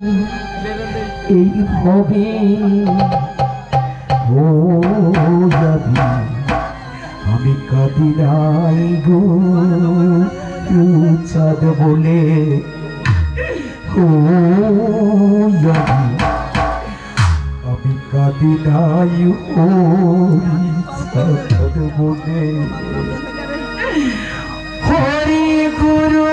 এই হবে ও যাবি আমি কাঁদি নাই গো চাঁদ বলে ও যাবি আমি কাঁদি নাই ও চাঁদ বলে। হরি গুরু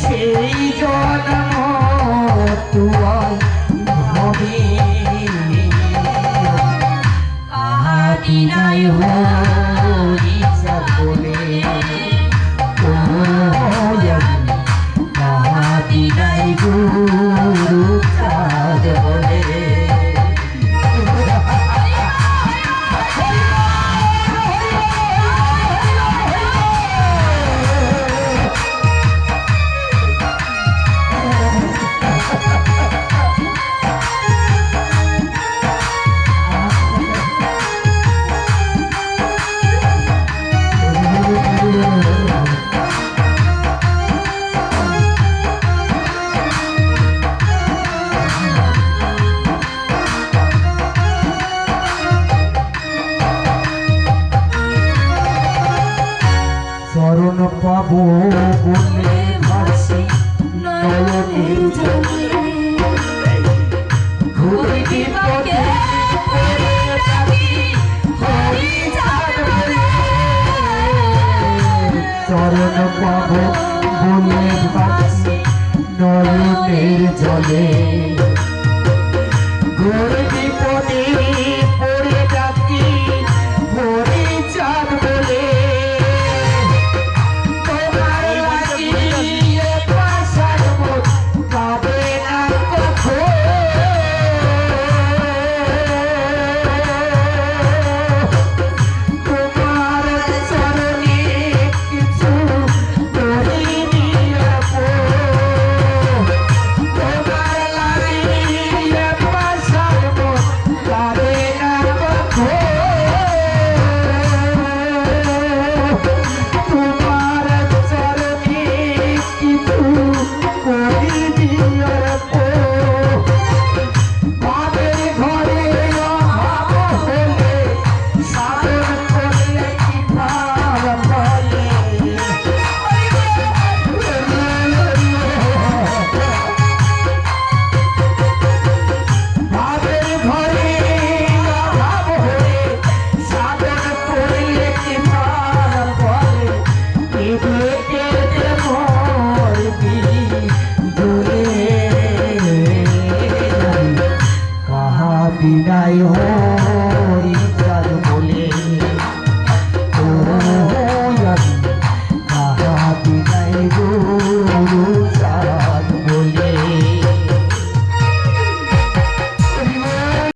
সেই জনম বলে ভাসি নয়নে জলে ঘুরবি পথে চরণ পাব বলে ভাসি নয়নের জলে। ได้โห